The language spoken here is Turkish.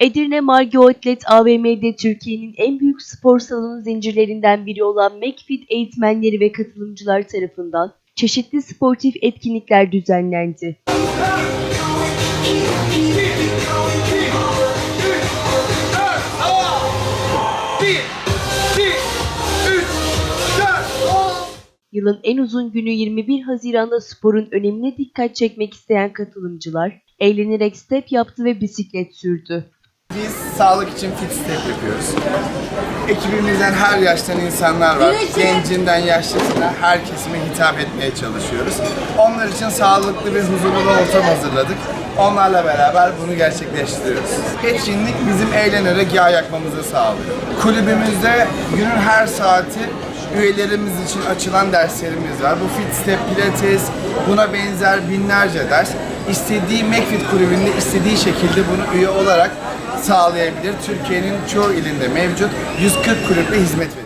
Edirne Margi Outlet AVM'de Türkiye'nin en büyük spor salonu zincirlerinden biri olan McFit eğitmenleri ve katılımcılar tarafından çeşitli sportif etkinlikler düzenlendi. Yılın en uzun günü 21 Haziran'da sporun önemine dikkat çekmek isteyen katılımcılar eğlenerek step yaptı ve bisiklet sürdü. Biz sağlık için fit step yapıyoruz. Ekibimizden her yaştan insanlar var. Gencinden yaşlısına her kesime hitap etmeye çalışıyoruz. Onlar için sağlıklı ve huzurlu bir ortam hazırladık. Onlarla beraber bunu gerçekleştiriyoruz. Etkinlik bizim eğlenerek yağ yakmamızı sağlıyor. Kulübümüzde günün her saati üyelerimiz için açılan derslerimiz var. Bu Fit Step, Pilates, buna benzer binlerce ders. İstediği McFit kulübünde istediği şekilde bunu üye olarak sağlayabilir. Türkiye'nin çoğu ilinde mevcut 140 kulüple hizmet veriyor.